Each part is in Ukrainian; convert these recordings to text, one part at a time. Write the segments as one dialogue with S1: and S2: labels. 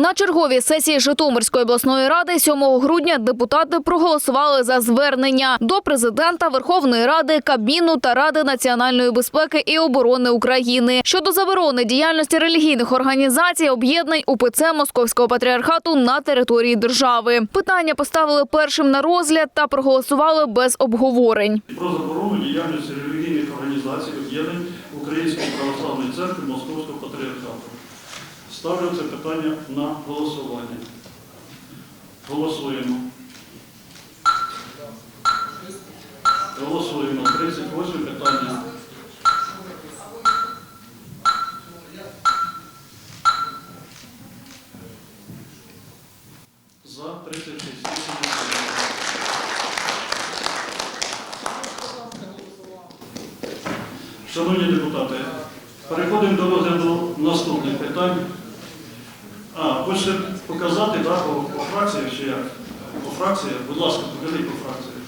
S1: На черговій сесії Житомирської обласної ради 7 грудня депутати проголосували за звернення до президента Верховної Ради, Кабміну та Ради національної безпеки і оборони України щодо заборони діяльності релігійних організацій об'єднань УПЦ Московського патріархату на території держави. Питання поставили першим на розгляд та проголосували без обговорень.
S2: про заборону діяльності релігійних організацій об'єднань Української православної церкви Московського патріархату. Ставлю це питання на голосування. Голосуємо. Голосуємо. 38 питання. За 36. Шановні депутати, переходимо до розгляду наступних питань. А, хочете показати так, по, по фракціях чи як? По фракціях? Будь ласка, покажіть по фракціях.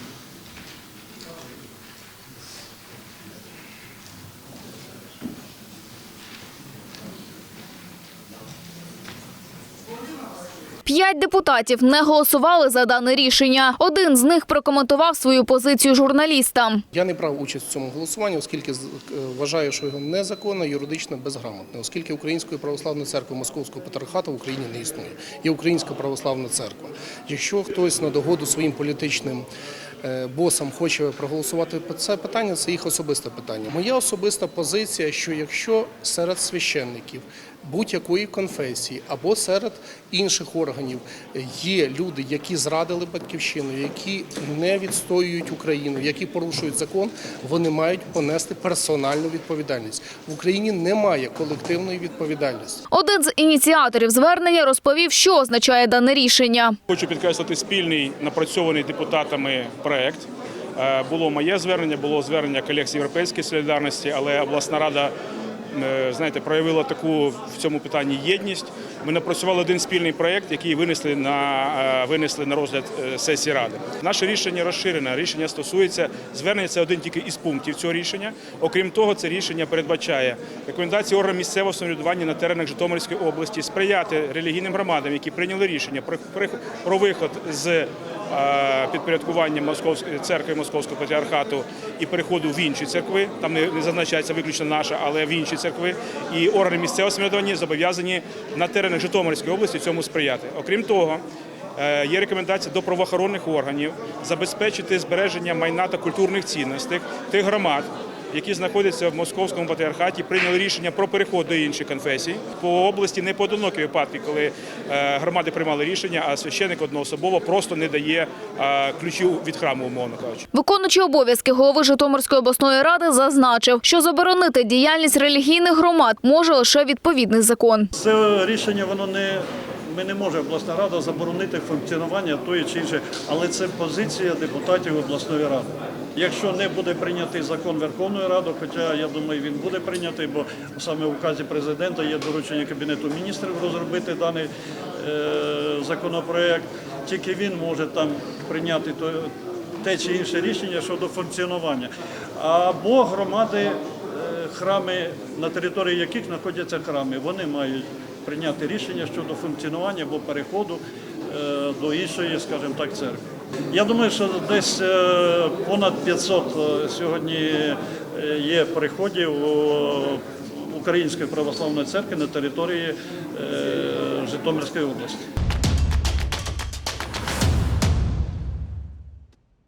S1: П'ять депутатів не голосували за дане рішення. Один з них прокоментував свою позицію журналістам.
S3: Я не брав участь в цьому голосуванні, оскільки е, вважаю, що його незаконно, юридично безграмотне, оскільки Української православної церкви Московського патріархату в Україні не існує. Є Українська православна церква. Якщо хтось на догоду своїм політичним е, босам хоче проголосувати це питання, це їх особисте питання. Моя особиста позиція, що якщо серед священників будь-якої конфесії або серед інших органів є люди, які зрадили батьківщину, які не відстоюють Україну, які порушують закон, вони мають понести персональну відповідальність. В Україні немає колективної відповідальності.
S1: Один з ініціаторів звернення розповів, що означає дане рішення.
S4: Хочу підкреслити спільний напрацьований депутатами проект. Е, Було моє звернення, було звернення колег з Європейської солідарності, але обласна рада знаєте, проявила таку в цьому питанні єдність. Ми напрацювали один спільний проект, який винесли на е, винесли на розгляд е, сесії ради. Наше рішення розширене. Рішення стосується звернення. Це один тільки із пунктів цього рішення. Окрім того, це рішення передбачає рекомендації органів місцевого самоврядування на теренах Житомирської області сприяти релігійним громадам, які прийняли рішення про, виход з е, підпорядкування Московської церкви Московського патріархату і переходу в інші церкви. Там не зазначається виключно наша, але в інші церкви. І органи місцевого самоврядування зобов'язані на теренах Житомирської області цьому сприяти. Окрім того. е, Є рекомендація до правоохоронних органів забезпечити збереження майна та культурних цінностей тих громад, які знаходяться в московському патріархаті, прийняли рішення про переход до інших конфесій. По області не поодинокі випадки, коли е, громади приймали рішення, а священик одноособово просто не дає е, ключів від храму, умовно кажучи.
S1: Виконуючий обов'язки голови Житомирської обласної ради зазначив, що заборонити діяльність релігійних громад може лише відповідний закон.
S2: Це рішення воно не. Ми не можемо обласна рада заборонити функціонування тої чи іншої, але це позиція депутатів обласної ради. Якщо не буде прийнятий закон Верховної Ради, хоча я думаю, він буде прийнятий, бо саме в указі президента є доручення Кабінету міністрів розробити даний е, законопроект, тільки він може там прийняти те чи інше рішення щодо функціонування. Або громади храми, на території яких знаходяться храми, вони мають прийняти рішення щодо функціонування або переходу е, до іншої, скажімо так, церкви. Я думаю, що десь е, понад 500 е, сьогодні є приходів Української православної церкви на території Житомирської області.